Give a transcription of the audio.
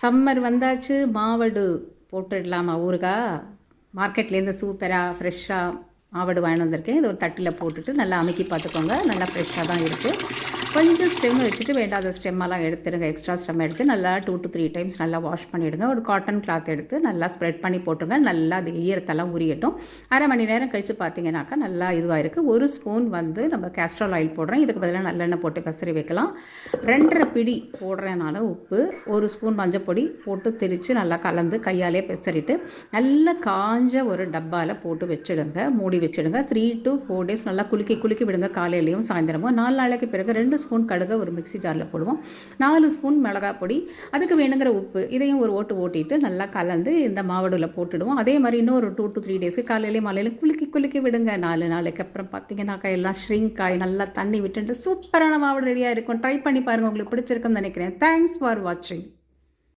Summer வந்தாச்சு மாவடு போட்டுடலாமா ஊறுகாய் மார்க்கெட்லேருந்து சூப்பராக ஃப்ரெஷ்ஷாக மாவடு வாங்கிட்டு வந்திருக்கேன். இது ஒரு தட்டில் போட்டுட்டு நல்லா அமுக்கி பார்த்துக்கோங்க. நல்லா ஃப்ரெஷ்ஷாக தான் இருக்குது கொஞ்சம் ஸ்டெம் வச்சுட்டு வேண்டாத ஸ்டெம்மெல்லாம் எடுத்துடுங்க. எக்ஸ்ட்ரா ஸ்டெம் எடுத்து நல்லா டூ டு த்ரீ டைம்ஸ் நல்லா வாஷ் பண்ணிவிடுங்க ஒரு காட்டன் கிளாத் எடுத்து நல்லா ஸ்ப்ரெட் பண்ணி போட்டுருங்க. நல்லா அது ஈரத்தெல்லாம் உரியட்டும். அரை மணி நேரம் கழித்து பார்த்தீங்கன்னாக்கா நல்லா இதுவாக இருக்குது ஒரு ஸ்பூன் வந்து நம்ம கேஸ்ட்ரால் ஆயில் போடுறோம். இதுக்கு பதிலாக நல்லெண்ணெய் போட்டு பெசரி வைக்கலாம். ரெண்டரை பிடி போடுறதுனால உப்பு ஒரு ஸ்பூன் மஞ்சள் பொடி போட்டு திரித்து நல்லா கலந்து கையாலே பெசரிட்டு நல்லா காஞ்ச ஒரு டப்பாவில் போட்டு வச்சுடுங்க. மூடி வச்சுடுங்க. த்ரீ டு ஃபோர் டேஸ் நல்லா குலுக்கி குலுக்கி விடுங்க. காலையிலையும் சாயந்தரமும். நாலு நாளைக்கு பிறகு ரெண்டு ஸ்பூன் கடுகு ஒரு மிக்சி ஜாரில் போடுவோம். நாலு ஸ்பூன் மிளகாய் பொடி அதுக்கு வேணுங்கிற உப்பு இதையும் ஒரு ஓட்டு ஓட்டிட்டு நல்லா கலந்து இந்த மாவடுல போட்டுடுவோம். அதே மாதிரி இன்னும் ஒரு டூ டு த்ரீ டேஸ்க்கு காலையிலேயும் மாலையிலையும் குலுக்கி குலுக்கி விடுங்க. நாலு நாளைக்கு அப்புறம் பார்த்தீங்கன்னாக்கா எல்லாம் ஷ்ரிங்க் ஆகி நல்லா தண்ணி விட்டுட்டு சூப்பரான மாவடு ரெடியாக இருக்கும். ட்ரை பண்ணி பாருங்கள் உங்களுக்கு பிடிச்சிருக்குன்னு நினைக்கிறேன். தேங்க்ஸ் ஃபார் வாட்சிங்